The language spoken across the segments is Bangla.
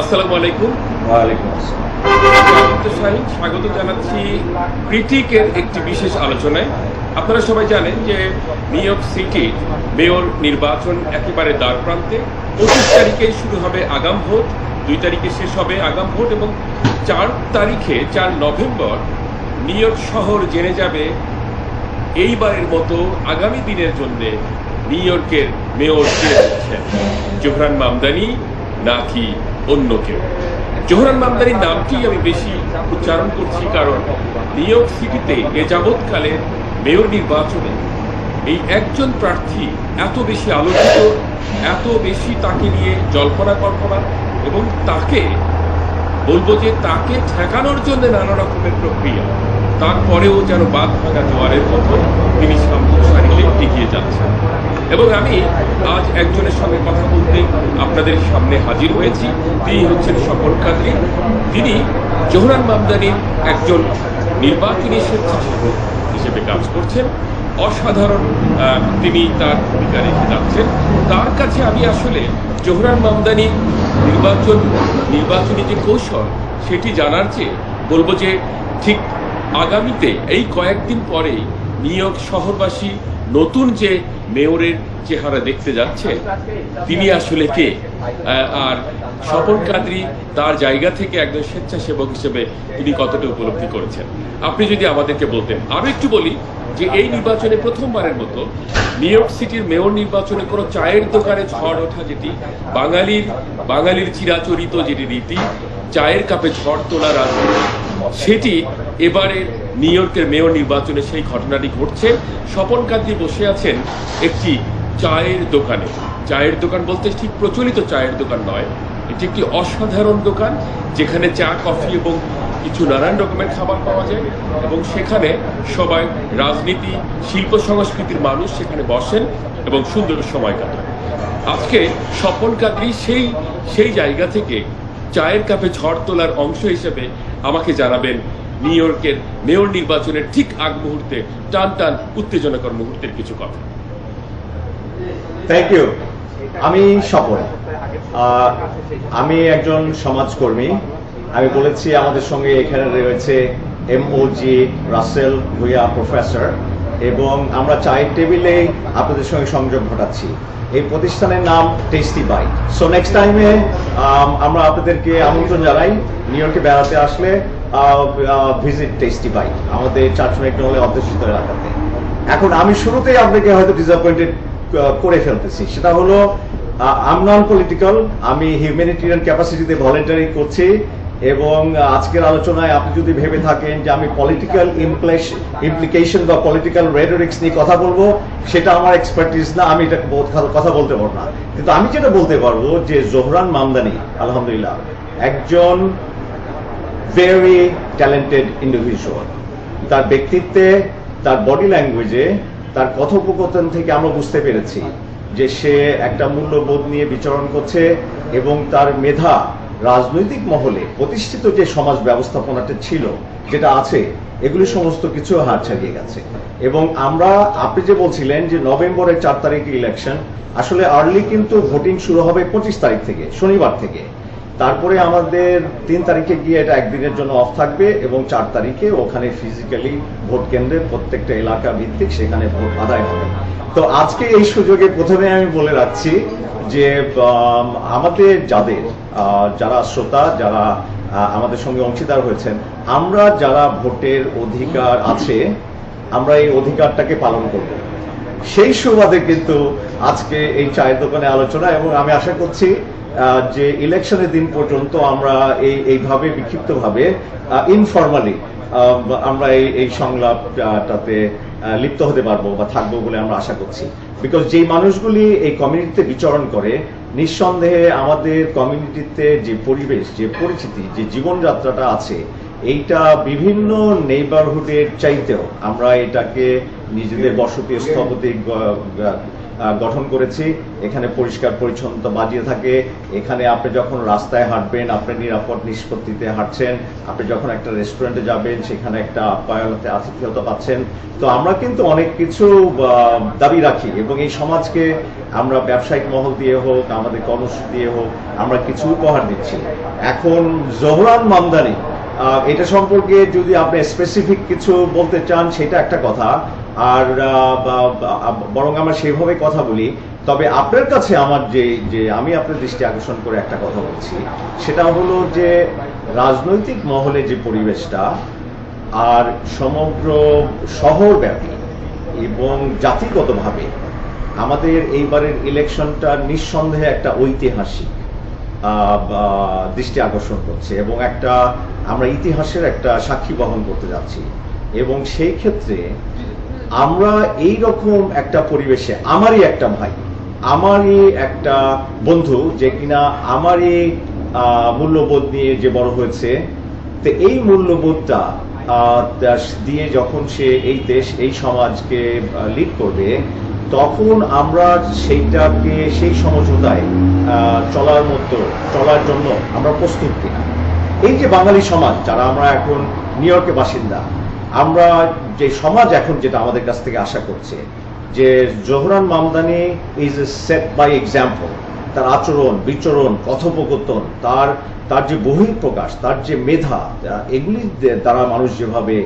আসসালামু আলাইকুম। ওয়ালাইকুম আসসালাম স্বাগত জানাচ্ছি ক্রিটিকের একটি বিশেষ আলোচনায়। আপনারা সবাই জানেন যে নিউ ইয়র্ক সিটি মেয়র নির্বাচন একেবারে দ্বার প্রান্তে। পঁচিশ তারিখে শুরু হবে আগাম ভোট দুই তারিখে শেষ হবে আগাম ভোট এবং চার তারিখে চার নভেম্বর নিউ ইয়র্ক শহর জেনে যাবে এইবারের মতো আগামী দিনের জন্য নিউ ইয়র্কের মেয়র কে হচ্ছেন। জোহরান মামদানি নাকি অন্য কেউ। জোহরান মামদানির নামটি আমি বেশি উচ্চারণ করছি? কারণ নিউ ইয়র্ক সিটিতে এ যাবৎকালে মেয়র নির্বাচনে এই একজন প্রার্থী এত বেশি আলোচিত, এত বেশি তাকে নিয়ে জল্পনা কল্পনা এবং তাকে বলব যে তাকে ঠেকানোর জন্য নানা রকমের প্রক্রিয়া। তারপরেও যেন বাদ ভাঙা জোয়ারের মতো তিনি সারিতে এগিয়ে যাচ্ছেন। এবং আমি আজ একজনের সঙ্গে কথা বলতে আপনাদের সামনে হাজির হয়েছি। তিনি হচ্ছেন সফল কাদরি তিনি জোহরান মামদানির একজন নির্বাচনী স্বেচ্ছাসেবক হিসেবে কাজ করছেন। অসাধারণ তিনি তার ভূমিকা রেখে যাচ্ছেন। তার কাছে আমি আসলে জোহরান মামদানি নির্বাচন, নির্বাচনী যে কৌশল, সেটি জানার চেয়ে বলব যে ঠিক আগামীতে এই কয়েকদিন পরেই নিউ ইয়র্ক শহরবাসী নতুন যে মেয়রের চেহারা দেখতে যাচ্ছে, তিনি আসলে কে? আর স্বপন কাদরি তার জায়গা থেকে একজন স্বেচ্ছাসেবক হিসেবে তিনি কতটা উপলব্ধি করেছেন? আপনি যদি আমাদেরকে বলতেন, আরও একটু বলি যে এই নির্বাচনে প্রথমবারের মতো নিউ ইয়র্ক সিটির মেয়র নির্বাচনে কোনো চায়ের দোকানে ঝড় ওঠা যেটি, বাঙালির বাঙালির চিরাচরিত যেটি রীতি চায়ের কাপে ঝড় তোলা রাজনীতি সেটি এবারে নিউ ইয়র্কের মেয়র নির্বাচনে সেই ঘটনাটি ঘটছে। স্বপন কান্তি বসে আছেন একটি চায়ের দোকানে। চায়ের দোকান বলতে ঠিক প্রচলিত চায়ের দোকান নয়, এটি একটি অসাধারণ দোকান যেখানে চা, কফি এবং কিছু নানান রকমের খাবার পাওয়া যায় এবং সেখানে সবাই রাজনীতি, শিল্প সংস্কৃতির মানুষ সেখানে বসেন এবং সুন্দর সময় কাটান। আজকে স্বপন কাদ্রি সেই সেই জায়গা থেকে চায়ের কাপে ঝড় তোলার অংশ হিসেবে আমাকে জানাবেন। নিউ ইয়র্কের মেয়র নির্বাচনের ঠিক আগ মুহূর্তে টান টান উত্তেজনাকর মুহূর্তের কিছু কথা। থ্যাংক ইউ আমি আহ, আমি একজন সমাজকর্মী। আমি বলেছি আমাদের সঙ্গে এখানে রয়েছে M O G Rasel Bhuiya professor. এবং আমরা চায়ের টেবিলে আপনাদের সঙ্গে সংযোগ ঘটাচ্ছি। এই প্রতিষ্ঠানের নাম টেস্টি বাইট সো নেক্সট টাইমে আমরা আপনাদেরকে আমন্ত্রণ জানাই নিউ ইয়র্কে বেড়াতে আসলে ভিজিট টেস্টি বাইট আমাদের চারশো হলে অধ্যুষিত এলাকাতে। এখন আমি শুরুতেই আপনাকে হয়তো ডিসঅ্যাপয়েন্টেড করে ফেলতেছি। সেটা হলো আম নন পলিটিক্যাল আমি হিউম্যানিটেরিয়ান ক্যাপাসিটিতে ভলেন্টারি করছি। এবং আজকের আলোচনায় আপনি যদি ভেবে থাকেন যে আমি পলিটিক্যাল ইমপ্লিকেশন বা পলিটিক্যাল রেডরিক্স নিয়ে কথা বলব, সেটা আমার এক্সপার্টিস না, আমি এটা কথা বলতে পারব না। কিন্তু আমি যেটা বলতে পারব যে জোহরান মামদানি, আলহামদুলিল্লাহ, একজন ভেরি ট্যালেন্টেড ইন্ডিভিজুয়াল তার ব্যক্তিত্বে, তার বডি ল্যাঙ্গুয়েজে তার কথোপকথন থেকে আমরা বুঝতে পেরেছি যে সে একটা মূল্যবোধ নিয়ে বিচরণ করছে এবং তার মেধা রাজনৈতিক মহলে প্রতিষ্ঠিত যে সমাজ ব্যবস্থাপনাটা ছিল, যেটা আছে, এগুলি সমস্ত কিছু হাত ছাড়িয়ে গেছে। এবং আমরা, আপনি যে বলছিলেন যে নভেম্বরের চার তারিখে ইলেকশন আসলে আর্লি কিন্তু ভোটিং শুরু হবে পঁচিশ তারিখ থেকে, শনিবার থেকে। তারপরে আমাদের তিন তারিখে গিয়ে এটা একদিনের জন্য অফ থাকবে এবং চার তারিখে ওখানে ফিজিক্যালি ভোট কেন্দ্রে প্রত্যেকটা এলাকা ভিত্তিক সেখানে ভোট আদায় হবে। তো আজকে এই সুযোগে প্রথমে আমি বলে রাখছি যে আমাদের যাদের যারা শ্রোতা, যারা আমাদের সঙ্গে অংশীদার হয়েছেন, আমরা যারা ভোটের অধিকার আছে, আমরা এই অধিকারটাকে পালন করব। সেই সুবাদে কিন্তু আজকে এই চায়ের দোকানে আলোচনা এবং আমি আশা করছি যে ইলেকশনের দিন পর্যন্ত আমরা এই, এইভাবে বিক্ষিপ্তভাবে ইনফরমালি আমরা এই এই সংলাপটাতে লিপ্ত হতে পারব বা থাকব বলে আমরা আশা করছি। বিকজ যেই মানুষগুলি এই কমিউনিটিতে বিচরণ করে, নিঃসন্দেহে আমাদের কমিউনিটিতে যে পরিবেশ, যে পরিচিতি, যে জীবনযাত্রাটা আছে, এইটা বিভিন্ন নেইবারহুডের চাইতেও আমরা এটাকে নিজেদের বসতি, স্থপতি গঠন করেছি। এখানে পরিষ্কার, পরিচ্ছন্নতা বাজিয়ে থাকে। এখানে আপনি যখন রাস্তায় হাঁটবেন, আপনি নিরাপদ নিষ্পত্তিতে হাঁটছেন। আপনি যখন একটা রেস্টুরেন্টে যাবেন, সেখানে একটা আপ্যায়নতে আতিথ্যতা পাচ্ছেন। তো আমরা কিন্তু অনেক কিছু দাবি রাখি এবং এই সমাজকে আমরা ব্যবসায়িক মহল দিয়ে হোক, আমাদের কর্মসূচি দিয়ে হোক, আমরা কিছু উপহার দিচ্ছি। এখন জোহরান মামদানি এটা সম্পর্কে যদি আপনি স্পেসিফিক কিছু বলতে চান, সেটা একটা কথা। আর বরং আমরা সেভাবে কথা বলি, তবে আপনার কাছে আমার যে যে আমি আপনার দৃষ্টি আকর্ষণ করে একটা কথা বলছি, সেটা হলো যে রাজনৈতিক মহলে যে পরিবেশটা আর সমগ্র শহরব্যাপী এবং জাতিগতভাবে আমাদের এইবারের ইলেকশনটা নিঃসন্দেহে একটা ঐতিহাসিক দৃষ্টি আকর্ষণ করছে এবং একটা আমরা ইতিহাসের একটা সাক্ষী বহন করতে যাচ্ছি। এবং সেই ক্ষেত্রে আমরা এই রকম একটা পরিবেশে, আমারই একটা ভাই, আমারই একটা বন্ধু যে কিনা আমারই মূল্যবোধ নিয়ে যে বড় হয়েছে, তো এই মূল্যবোধটা দিয়ে যখন সে এই দেশ, এই সমাজকে লিড করবে, তখন আমরা সেইটাকে, সেই সমঝোতায় চলার মতো, চলার জন্য আমরা প্রস্তুত কিনা। এই যে বাঙালি সমাজ, যারা আমরা এখন নিউ ইয়র্কে বাসিন্দা আমরা যে সমাজ এখন যেটা আমাদের কাছ থেকে আশা করছে, যে Zohran Mamdani is a set by example তার আচরণ, বিচরণ, কথোপকথন, তার তার যে বহিঃপ্রকাশ, তার যে মেধা, এগুলি দ্বারা মানুষ যেভাবে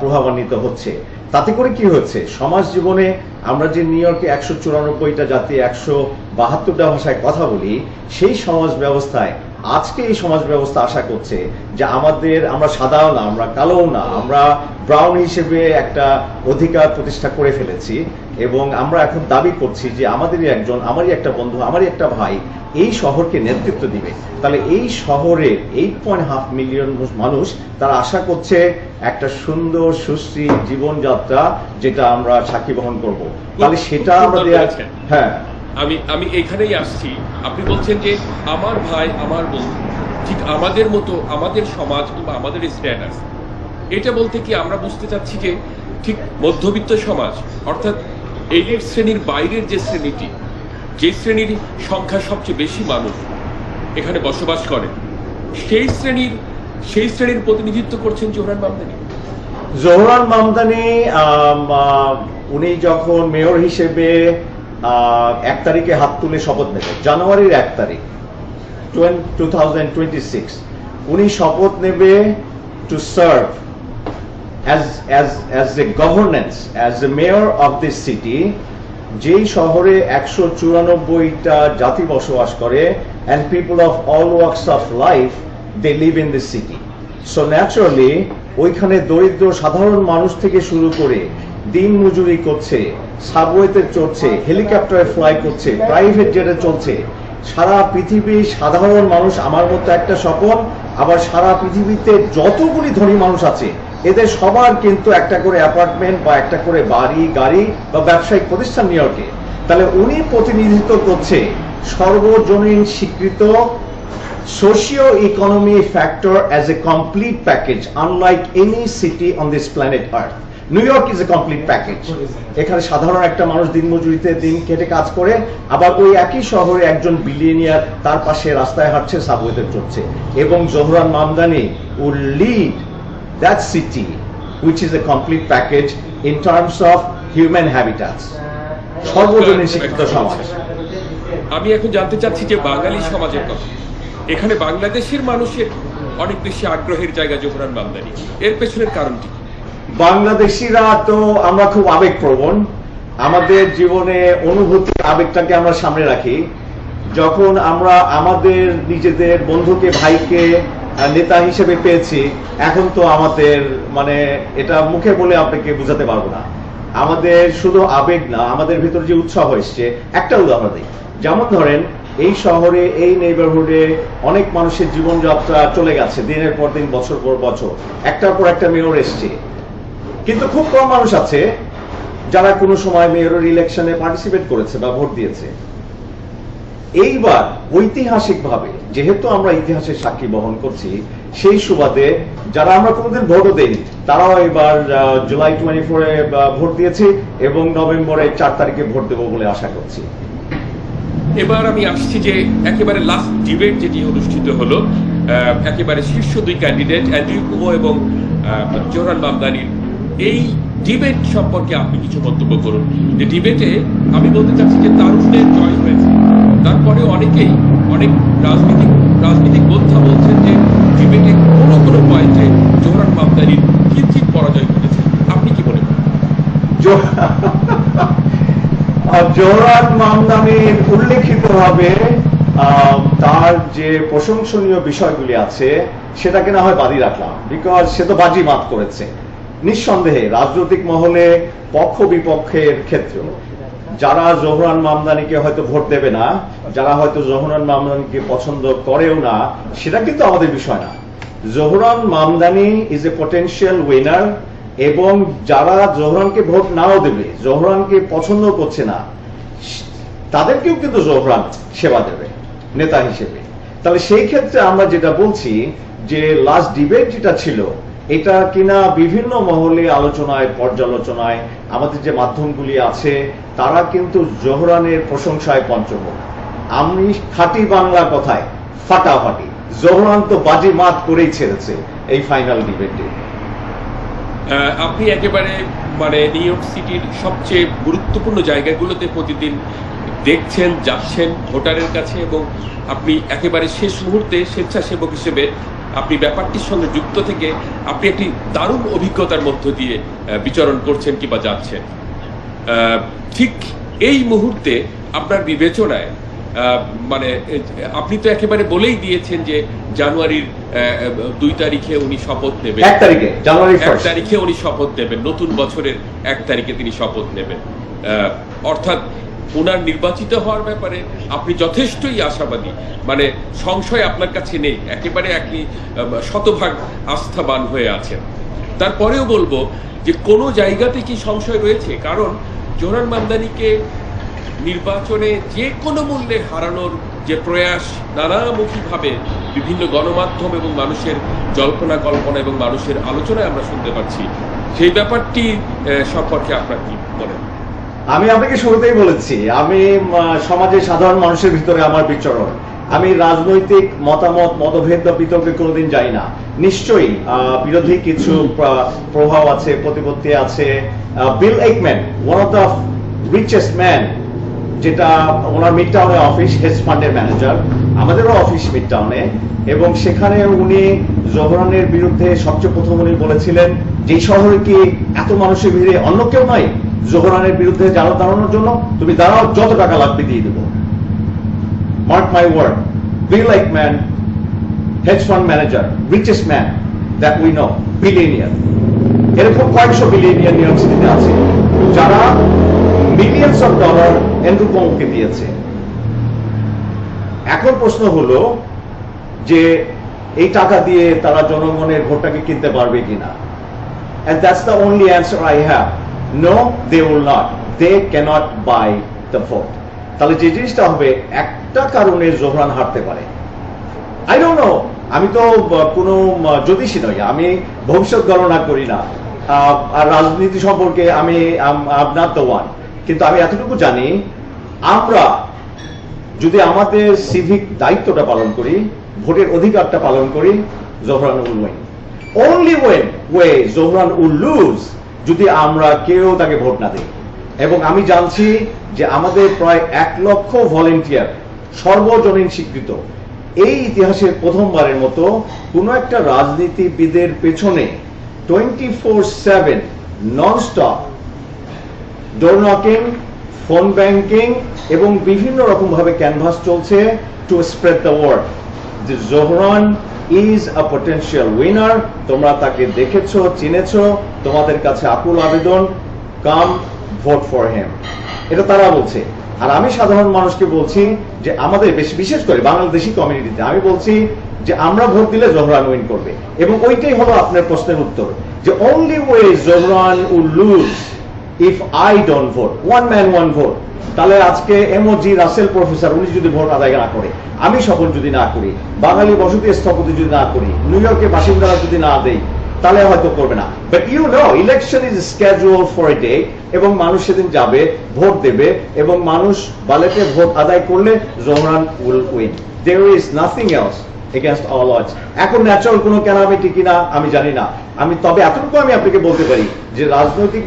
প্রভাবান্বিত হচ্ছে, তাতে করে কি হচ্ছে? সমাজ জীবনে আমরা যে নিউ ইয়র্কে একশো চুরানব্বইটা জাতি, একশো বাহাত্তরটা ভাষায় কথা বলি, সেই সমাজ ব্যবস্থায় আজকে এই সমাজ ব্যবস্থা আশা করছে যে আমাদের আমরা সাদাও না আমরা কালোও না আমরা ব্রাউন হিসেবে একটা অধিকার প্রতিষ্ঠা করে ফেলেছি এবং আমরা এখন দাবি করছি যে আমাদেরই একজন আমারই একটা বন্ধু আমারই একটা ভাই এই শহরকে নেতৃত্ব দিবে। তাহলে এই শহরের এইট পয়েন্ট হাফ মিলিয়ন মানুষ তারা আশা করছে একটা সুন্দর সুশ্রী জীবনযাত্রা যেটা আমরা সাক্ষী বহন করব। তাহলে সেটা আমরা বলেছেন। হ্যাঁ। আমি আমি এখানেই আসছি। আপনি বলছেন যে আমার ভাই, আমার বন্ধু ঠিক আমাদের মতো, আমাদের সমাজ কিংবা আমাদের স্ট্যাটাস এটা বলতে কি আমরা বুঝতে চাচ্ছি যে ঠিক মধ্যবিত্ত সমাজ, অর্থাৎ এলিট শ্রেণির বাইরের যে শ্রেণীটি, যে শ্রেণির সংখ্যা সবচেয়ে বেশি মানুষ এখানে বসবাস করে, সেই শ্রেণির সেই শ্রেণির প্রতিনিধিত্ব করছেন জোহরান মামদানি। জোহরান মামদানি উনি যখন মেয়র হিসেবে এক তারিখে হাত তুলে শপথ নেবেন জানুয়ারির এক তারিখ টু উনি শপথ নেবে to serve as a governance as a mayor of this city যেই শহরে একশো চুরানব্বইটা জাতি বসবাস করে and people of all walks of life they live in this city so naturally ওইখানে দরিদ্র সাধারণ মানুষ থেকে শুরু করে দিন মজুরি করছে সাবওয়েতে চড়ছে হেলিকপ্টারে ফ্লাই করছে প্রাইভেট জেটে চলছে। সারা পৃথিবীর সাধারণ মানুষ আমার মতো একটা স্বপন আবার সারা পৃথিবীতে যতগুলি ধনী মানুষ আছে, এদের সবার কিন্তু একটা করে অ্যাপার্টমেন্ট বা একটা করে বাড়ি, গাড়ি বা ব্যবসায়িক প্রতিষ্ঠান নিউ ইয়র্কে তাহলে উনি প্রতিনিধিত্ব করছে সর্বজনীন স্বীকৃত socio economy factor as a complete package unlike any city on this planet Earth New York is a complete package এখানে সাধারণ একটা মানুষ দিন দিনমজুরিতে দিন কেটে কাজ করে আবার ওই একই শহরে একজন বিলিয়নিয়ার তার পাশে রাস্তায় হাঁটছে সাবওয়েতে চড়ছে। এবং Zohran Mamdani will lead that city, which is a complete package in terms of human habitats. সর্বজনীন শিক্ষিত সমাজ। আমি এখন জানতে চাচ্ছি যে বাঙালি সমাজের কথা। এখানে বাংলাদেশের মানুষের অনেক বেশি আগ্রহের জায়গা জোহরান মামদানি। এর পেছনের কারণটি কি? বাংলাদেশিরা তো আমরা খুব আবেগপ্রবণ। আমাদের জীবনে অনুভূতি আবেগটাকে আমরা সামনে রাখি। যখন আমরা আমাদের নিজেদের বন্ধুকে, ভাইকে নেতা হিসেবে পেয়েছি, এখন তো আমাদের মানে এটা মুখে বলে আপনাকে বোঝাতে পারব না। আমাদের শুধু আবেগ না, আমাদের ভিতর যে উৎসাহ এসছে, একটা উদাহরণ দিই। যেমন ধরেন, এই শহরে, এই নেইবারহুডে অনেক মানুষের জীবনযাত্রা চলে গেছে দিনের পর দিন, বছর পর বছর। একটার পর একটা মেয়র এসছে। কিন্তু খুব কম মানুষ আছে যারা কোনো সময় মেয়রের ইলেকশনে পার্টিসিপেট করেছে বা ভোট দিয়েছে। এইবার ঐতিহাসিকভাবে যেহেতু আমরা ইতিহাসের সাক্ষী বহন করছি সেই সুবাদে যারা আমরা কোনোদিন ভোটও দেইনি তারাও এবার জুলাই টোয়েন্টি ফোরে ভোট দিয়েছি এবং নভেম্বরের চার তারিখে ভোট দেবো বলে আশা করছি। এবার আমি আসছি যে একেবারে লাস্ট ডিবেট যেটি অনুষ্ঠিত হলো একেবারে শীর্ষ দুই ক্যান্ডিডেট অ্যান্ড্রিউ এবং আহ, জোহরান মামদানির এই ডিবেট সম্পর্কে আপনি কিছু মন্তব্য করুন। যে ডিবেটে আমি বলতে চাচ্ছি যে তারুণ্যের জয় হয়েছে। তারপরে অনেকেই, অনেক রাজনীতিক রাজনীতিক বোদ্ধা বলছেন যে ডিবেটে কোনো কোনো পয়েন্টে জোহরান মামদানির কিঞ্চিত পরাজয় ঘটেছে। আপনি কি মনে করেন জোহরান মামদানির উল্লেখিতভাবে তার যে প্রশংসনীয় বিষয়গুলি আছে, সেটাকে না হয় বাদি রাখলাম বিকজ সে তো বাজি মাত করেছে। নিঃসন্দেহে রাজনৈতিক মহলে পক্ষ বিপক্ষের ক্ষেত্রে যারা জোহরান মামদানিকে হয়তো ভোট দেবে না, যারা হয়তো জোহরান মামদানিকে পছন্দ করেও না, সেটা কিন্তু আমাদের বিষয় না। Zohran Mamdani is a potential winner এবং যারা জোহরানকে ভোট নাও দেবে, জোহরানকে পছন্দ করছে না, তাদেরকেও কিন্তু জোহরান সেবা দেবে, নেতা হিসেবে। তাহলে সেই ক্ষেত্রে আমরা যেটা বলছি যে লাস্ট ডিবেট যেটা ছিল এটা কিনা বিভিন্ন মহলে আলোচনায়, পর্যালোচনায় আমাদের যে মাধ্যমগুলি আছে, তারা কিন্তু জোহরানের প্রশংসায় পঞ্চমুখ। আমি খাঁটি বাংলা কথায়, ফাটাফাটি, জোহরান তো বাজি মাত করেই ছেড়েছে এই ফাইনাল ডিবেটে আপনি একেবারে মানে নিউ ইয়র্ক সিটির সবচেয়ে গুরুত্বপূর্ণ জায়গাগুলোতে প্রতিদিন দেখছেন, যাচ্ছেন ভোটারের কাছে এবং আপনি একেবারে শেষ মুহূর্তে স্বেচ্ছাসেবক হিসেবে আপনি ব্যাপারটির সঙ্গে যুক্ত থেকে আপনি একটি দারুণ অভিজ্ঞতার মধ্য দিয়ে বিচরণ করছেন কিংবা যাচ্ছেন। ঠিক এই মুহূর্তে আপনার বিবেচনায় আহ, মানে আপনি তো একেবারে বলেই দিয়েছেন যে জানুয়ারির দুই তারিখে উনি শপথ নেবেন। এক তারিখে জানুয়ারি এক তারিখে উনি শপথ নেবেন। নতুন বছরের এক তারিখে তিনি শপথ নেবেন। আহ, অর্থাৎ ওনার নির্বাচিত হওয়ার ব্যাপারে আপনি যথেষ্টই আশাবাদী। মানে সংশয় আপনার কাছে নেই। একেবারে আপনি শতভাগ আস্থাবান হয়ে আছেন। তারপরেও বলব যে কোনো জায়গাতে কি সংশয় রয়েছে? কারণ জোহরান মামদানিকে নির্বাচনে যে কোনো মূল্যে হারানোর যে প্রয়াস নানামুখীভাবে বিভিন্ন গণমাধ্যম এবং মানুষের জল্পনা, কল্পনা এবং মানুষের আলোচনায় আমরা শুনতে পাচ্ছি। সেই ব্যাপারটি সম্পর্কে আপনার কি হয়? আমি আপনাকে শুরুতেই বলেছি, আমি সমাজের সাধারণ মানুষের ভিতরে আমার বিচরণ। আমি রাজনৈতিক মতামত, মতভেদ বিতর্কে কোনোদিন যাই না। নিশ্চয়ই বিরোধী কিছু প্রভাব আছে, প্রতিপত্তি আছে। Bill Ackman one of the richest man যেটা ওনার মিড টাউনে অফিস হেজ ফান্ডের ম্যানেজার আমাদেরও অফিস মিড টাউনে এবং সেখানে উনি জহরানের বিরুদ্ধে সবচেয়ে প্রথম উনি বলেছিলেন, যে শহরে কি এত মানুষের ভিড়ে অন্য কেউ নাই? জোহরানের বিরুদ্ধে জানো দাঁড়ানোর জন্য তুমি দাঁড়াও, যত টাকা লাগবে দিয়ে দেবো। Mark my word Bill like man hedge fund manager richest man that we know billionaire এরকম কয়েকশো বিলিয়নিয়ার নিউ ইয়র্ক সিটিতে আছে, যারা মিলিয়ন্স অফ ডলার এন্ড্রু কমকে দিয়েছে। এখন প্রশ্ন হলো যে এই টাকা দিয়ে তারা জনগণের ভোটটাকে কিনতে পারবে কিনা? And that's the only answer I have. No, they will not. They cannot buy the vote. তাহলে যে জিনিসটা হবে একটা কারণে জোহরান হারতে পারে। আই ডোন্ট নো আমি তো কোনো জ্যোতিষী নই। আমি ভবিষ্যৎ গণনা করি না। আর রাজনীতি সম্পর্কে আমি নট দ্য ওয়ান কিন্তু আমি এতটুকু জানি আমরা যদি আমাদের সিভিক দায়িত্বটা পালন করি ভোটের অধিকারটা পালন করি Zohran will win only one way Zohran will lose যদি আমরা কেউ তাকে ভোট না দিই। এবং আমি জানছি যে আমাদের প্রায় এক লক্ষ ভলেন্টিয়ার সর্বজনীন স্বীকৃত। এই ইতিহাসের প্রথমবারের মতো কোন একটা রাজনীতিবিদের পেছনে twenty four seven non stop door knocking, phone banking এবং বিভিন্ন রকম ভাবে ক্যানভাস চলছে টু স্প্রেড দ্য ওয়ার্ড যে Zohran is a potential winner তোমরা তাকে দেখেছ চিনেছো তোমাদের কাছে আকুল আবেদন কাম ভোট ফর হেম এটা তারা বলছে। আর আমি সাধারণ মানুষকে বলছি যে আমাদের বেশি বিশেষ করে বাংলাদেশি কমিউনিটিতে আমি বলছি যে আমরা ভোট দিলে জোহরান উইন করবে। এবং ওইটাই হলো আপনার প্রশ্নের উত্তর। যে only way Zohran will lose if I don't vote, one man, one vote, তাহলে আজকে এমওজি রাসেল প্রফেসর, উনি যদি ভোট আদায় না করে, আমি স্বপন যদি না করি, বাঙালি বসতি স্থপতি যদি না করি নিউ ইয়র্কের বাসিন্দারা যদি না দেই, তাহলে হয়তো করবে না। But you know election is scheduled for a day এবং মানুষ সেদিন যাবে, ভোট দেবে, এবং মানুষ বালেটে ভোট আদায় করলে Zohran will win there is nothing else against all odds এখন ন্যাচারাল কোনো ক্যালামিটি কিনা, আমি জানি না। আমি, তবে এতটুকু আমি আপনাকে বলতে পারি যে রাজনৈতিক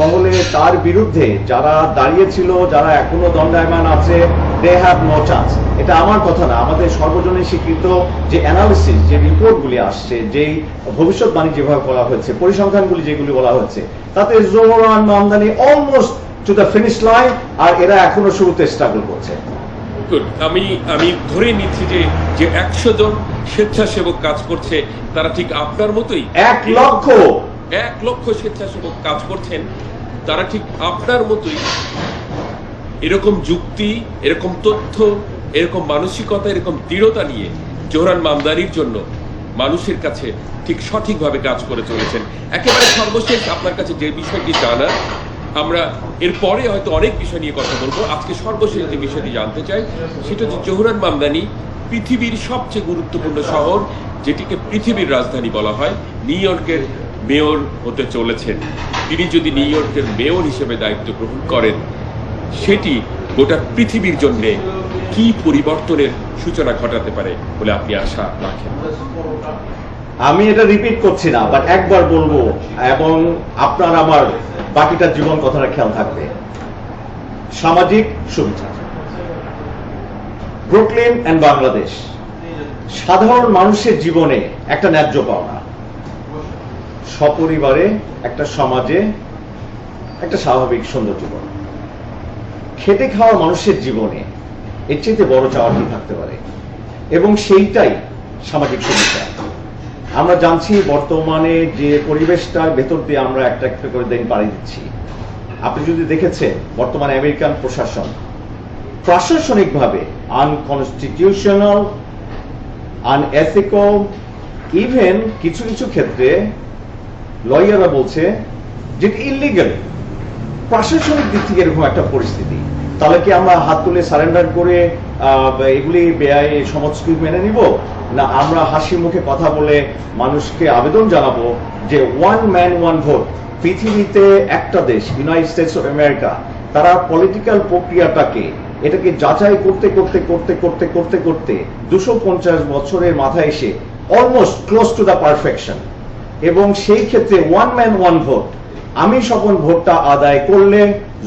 মহলে তার বিরুদ্ধে যারা দাঁড়িয়েছিল যারা এখনও দণ্ডায়মান আছে দে হ্যাভ নো চান্স এটা আমার কথা না। আমাদের সর্বজনীন স্বীকৃত যে অ্যানালিসিস যে রিপোর্টগুলি আসছে, যেই ভবিষ্যৎবাণী যেভাবে বলা হয়েছে, পরিসংখ্যানগুলি যেগুলি বলা হচ্ছে তাতে Zohran Mamdani almost to the finish line আর এরা এখনও শুরুতে স্ট্রাগল করছে. আমি আমি ধরে নিচ্ছি যে যে একশো জন স্বেচ্ছাসেবক কাজ করছে তারা ঠিক আপনার মতোই? এক লক্ষ। এক লক্ষ স্বেচ্ছাসেবক কাজ করছেন তারা ঠিক আপনার মতোই? এরকম যুক্তি এরকম তথ্য এরকম মানসিকতা এরকম দৃঢ়তা নিয়ে জোহরান মামদারির জন্য মানুষের কাছে ঠিক সঠিকভাবে কাজ করে চলেছেন। একেবারে সর্বশেষ আপনার কাছে যে বিষয়টি জানা আমরা এরপরে হয়তো অনেক বিষয় নিয়ে কথা বলব। আজকে সর্বশেষ যে বিষয়টি জানতে চাই, সেটা হচ্ছে জোহরান মামদানি পৃথিবীর সবচেয়ে গুরুত্বপূর্ণ শহর, যেটিকে পৃথিবীর রাজধানী বলা হয়। নিউ ইয়র্কের মেয়র হতে চলেছেন। তিনি যদি নিউ ইয়র্কের মেয়র হিসেবে দায়িত্ব গ্রহণ করেন, সেটি গোটা পৃথিবীর জন্য কি পরিবর্তনের সূচনা ঘটাতে পারে বলে আপনি আশা রাখেন? আমি এটা রিপিট করছি না বাট একবার বলব, এবং আপনার আমার বাকিটা জীবন কথাটা খেয়াল থাকবে। সামাজিক সুবিচার ব্রুকলিন অ্যান্ড বাংলাদেশ। সাধারণ মানুষের জীবনে একটা ন্যায্য পাওনা। সপরিবারে, একটা সমাজে, একটা স্বাভাবিক সুন্দর জীবন। খেটে খাওয়া মানুষের জীবনে এর চাইতে বড় চাওয়া কি থাকতে পারে? এবং সেইটাই সামাজিক সুবিধা। আমরা জানছি বর্তমানে যে পরিবেশটার ভেতর দিয়ে আমরা একটা একটা করে দিন পাড়ি দিচ্ছি। আপনি যদি দেখেছেন বর্তমানে আমেরিকান প্রশাসন প্রশাসনিকভাবে আনকনস্টিটিউশনাল আনএথিক্যাল ইভেন কিছু কিছু ক্ষেত্রে লয়াররা বলছে যে ইলিগাল প্রশাসনিক দিক থেকে এরকম একটা পরিস্থিতি। তাহলে কি আমরা হাত তুলে সারেন্ডার করে এগুলি ব্যয় সমাজকে মেনে নিব? না, আমরা হাসি মুখে কথা বলে মানুষকে আবেদন জানাব যে ওয়ান ম্যান ওয়ান ভোট পৃথিবীতে একটা দেশ ইউনাইটেড স্টেটস অফ আমেরিকা তারা পলিটিক্যাল প্রক্রিয়াটাকে, এটাকে যাচাই করতে করতে করতে করতে করতে করতে দুশো পঞ্চাশ বছরের মাথায় এসে almost close to the perfection এবং সেই ক্ষেত্রে ওয়ান ম্যান ওয়ান ভোট আমি স্বপন ভোটটা আদায় করলে,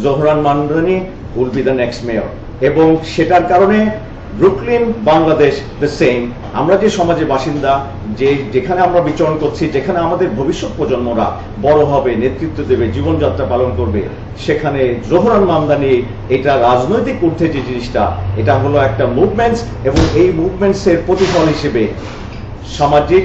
Zohran Mamdani will be the next mayor এবং সেটার কারণে ব্রুকলিন বাংলাদেশ দ্য সেম আমরা যে সমাজের বাসিন্দা, যে যেখানে আমরা বিচরণ করছি, যেখানে আমাদের ভবিষ্যৎ প্রজন্মরা বড় হবে, নেতৃত্ব দেবে, জীবনযাত্রা পালন করবে, সেখানে জোহরান মামদানি, এটা রাজনৈতিক অর্থে যে জিনিসটা, এটা হলো একটা মুভমেন্টস এবং এই মুভমেন্টসের প্রতিফল হিসেবে সামাজিক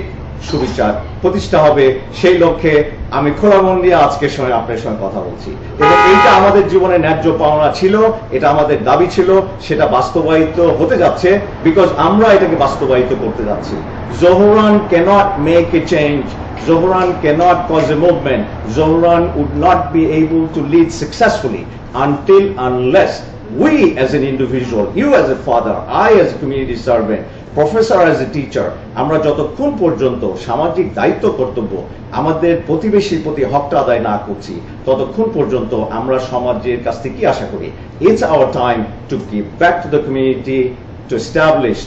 সুবিচার প্রতিষ্ঠা হবে সেই লক্ষ্যে আমি খোলা মন দিয়ে আজকের সময় আপনার সঙ্গে কথা বলছি এবং এইটা আমাদের জীবনে ন্যায্য পাওনা ছিল এটা আমাদের দাবি ছিল সেটা বাস্তবায়িত হতে যাচ্ছে বিকজ আমরা এটাকে বাস্তবায়িত করতে যাচ্ছি Zohran cannot make a change Zohran cannot cause a movement. Zohran would not be able to lead successfully until unless we as an individual, you as a father, I as a community servant, professor as a teacher আমরা যতক্ষণ পর্যন্ত সামাজিক দায়িত্ব কর্তব্য আমাদের প্রতিবেশীর প্রতি হকটা আদায় না করছি, ততক্ষণ পর্যন্ত আমরা সমাজের কাছ থেকে কি আশা করি? It's our time to give back to the community to establish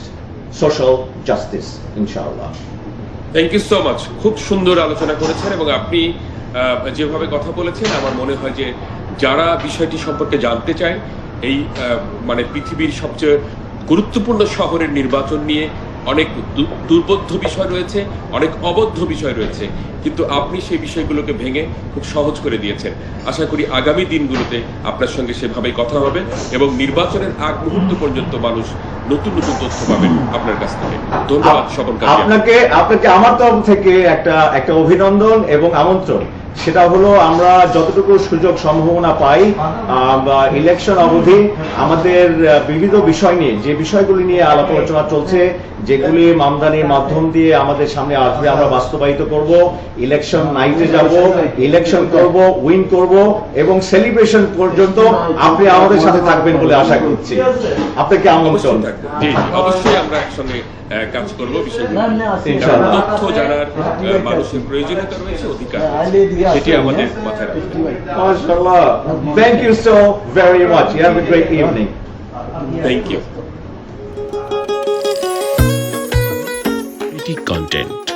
social justice ইনশাআল্লাহ থ্যাংক ইউ সো মাচ খুব সুন্দর আলোচনা করেছেন এবং আপনি যেভাবে কথা বলেছেন, আমার মনে হয় যে যারা বিষয়টি সম্পর্কে জানতে চায়, এই মানে পৃথিবীর সবচেয়ে গুরুত্বপূর্ণ শহরের নির্বাচন নিয়ে অনেক দুর্বোধ্য বিষয় রয়েছে, অনেক অবদ্ধ বিষয় রয়েছে। কিন্তু আপনি সেই বিষয়গুলোকে ভেঙে খুব সহজ করে দিয়েছেন। আশা করি আগামী দিনগুলোতে আপনার সঙ্গে সেভাবেই কথা হবে এবং নির্বাচনের আগ মুহূর্ত পর্যন্ত মানুষ নতুন নতুন তথ্য পাবেন আপনার কাছ থেকে। ধন্যবাদ সকল আপনাকে আপনাকে আমার তরফ থেকে একটা একটা অভিনন্দন এবং আমন্ত্রণ। সেটা হলো আমরা যতটুকু সুযোগ সম্ভাবনা পাই ইলেকশন অবধি আমাদের বিবিধ বিষয় নিয়ে যে বিষয়গুলি নিয়ে আলাপ আলোচনা চলছে যেগুলি মামদানির মাধ্যম দিয়ে আমাদের সামনে আসবে আমরা বাস্তবায়িত করব ইলেকশন নাইটে যাব ইলেকশন করব উইন করব এবং সেলিব্রেশন পর্যন্ত আপনি আমাদের সাথে থাকবেন বলে আশা করছি। আপনাকে আমন্ত্রণ। থাকবে। অবশ্যই আমরা একসঙ্গে কাজ করব বিষয়গুলো তথ্য জানার মানুষের প্রয়োজনীয়তা রয়েছে অধিকার সেটি আমাদের মাথায় রাখতে হবে MashaAllah. Thank you so very much. You have a great thank you content.